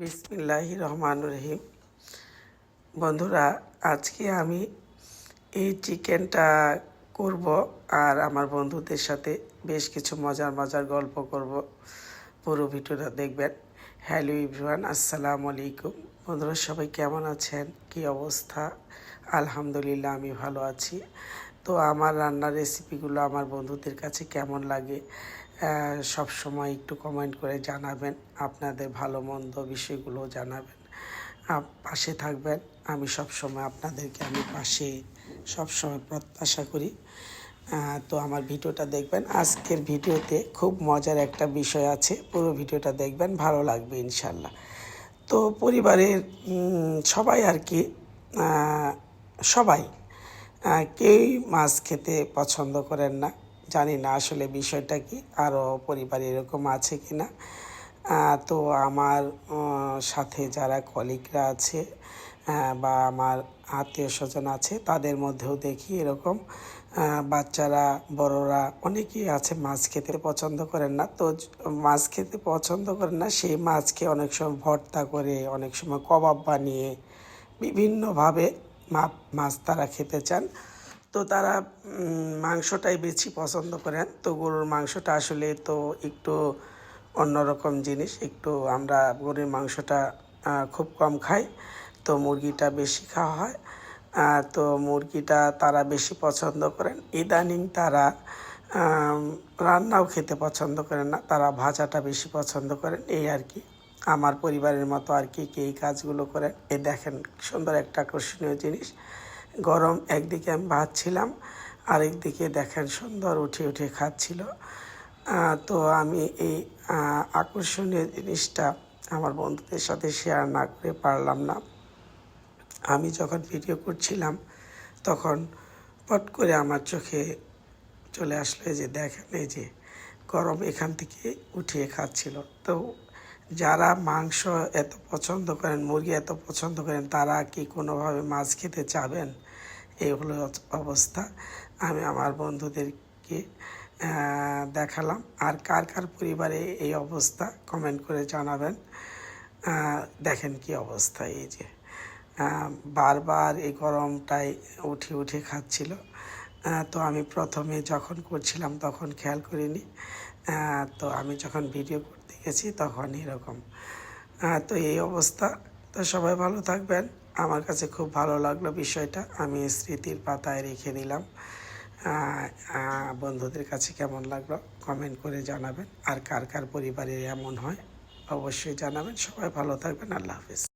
বিসমিল্লাহ রহমান রহিম বন্ধুরা, আজকে আমি এই চিকেনটা করব আর আমার বন্ধুদের সাথে বেশ কিছু মজার মজার গল্প করব। পুরো ভিডিওটা দেখবেন। হ্যালো ইভরান আসসালামু আলাইকুম। বন্ধুরা, সবাই কেমন আছেন? কি অবস্থা? আলহামদুলিল্লাহ, আমি ভালো আছি। তো আমার রান্নার রেসিপিগুলো আমার বন্ধুদের কাছে কেমন লাগে? সব সময় একটু কমেন্ট করে জানাবেন, আপনাদের ভালো মন্দ বিষয়গুলো জানাবেন। পাশে থাকবেন, আমি সব সময় আপনাদেরকে আমি পাশে সব সময় প্রত্যাশা করি। তো আমার ভিডিওটা দেখবেন, আজকের ভিডিওতে খুব মজার একটা বিষয় আছে, পুরো ভিডিওটা দেখবেন, ভালো লাগবে ইনশাল্লাহ। তো পরিবারের সবাই আর কি সবাই কেউই মাছ খেতে পছন্দ করেন না। জানি না আসলে বিষয়টা কি আরও পরিবারে এরকম আছে কি না তো আমার সাথে যারা কলিগরা আছে বা আমার আত্মীয় স্বজন আছে, তাদের মধ্যেও দেখি এরকম। বাচ্চারা, বড়রা অনেকেই আছে মাছ খেতে পছন্দ করেন না। তো মাছ খেতে পছন্দ করেন না, সেই মাছকে অনেক সময় ভর্তা করে, অনেক সময় কবাব বানিয়ে, বিভিন্নভাবে মাছ তারা খেতে চান। তো তারা মাংসটাই বেশি পছন্দ করেন। তো গরুর মাংসটা আসলে তো একটু অন্যরকম জিনিস, একটু আমরা গরুর মাংসটা খুব কম খাই। তো মুরগিটা বেশি খাওয়া হয়। তো মুরগিটা তারা বেশি পছন্দ করেন। ইদানিং তারা রান্নাও খেতে পছন্দ করেন না, তারা ভাজাটা বেশি পছন্দ করেন। এই আর কি। আমার পরিবারের মতো আর কি কি এই কাজগুলো করেন। এ দেখেন, সুন্দর একটা আকর্ষণীয় জিনিস। গরম, একদিকে আমি ভাজছিলাম আরেকদিকে দেখেন সুন্দর উঠে উঠে খাচ্ছিল। তো আমি এই আকর্ষণীয় জিনিসটা আমার বন্ধুদের সাথে শেয়ার না করে পারলাম না। আমি যখন ভিডিও করছিলাম, তখন পট করে আমার চোখে চলে আসলো যে, দেখেন এই যে, গরম এখান থেকে উঠিয়ে খাচ্ছিল। তো যারা মাংস এত পছন্দ করেন, মুরগি এত পছন্দ করেন, তারা কি কোনোভাবে মাছ খেতে চাবেন? এই হলো অবস্থা। আমি আমার বন্ধুদেরকে দেখালাম। আর কার কার পরিবারে এই অবস্থা কমেন্ট করে জানাবেন। দেখেন কি অবস্থা এই যে। বারবার এই গরমটাই উঠে উঠে খাচ্ছিল। তো আমি প্রথমে যখন করছিলাম তখন খেয়াল করিনি। তো আমি যখন ভিডিও করতে গেছি তখন এরকম। তো এই অবস্থা। তো সবাই ভালো থাকবেন। আমার কাছে খুব ভালো লাগল বিষয়টা। আমি স্মৃতির পাতায় রেখে আহ, বন্ধুদের কাছে কেমন লাগল কমেন্ট করে জানাবেন। আর কার কার পরিবারের এমন হয় অবশ্যই জানাবেন। সবাই ভালো থাকবেন। আল্লাহ হাফিজ।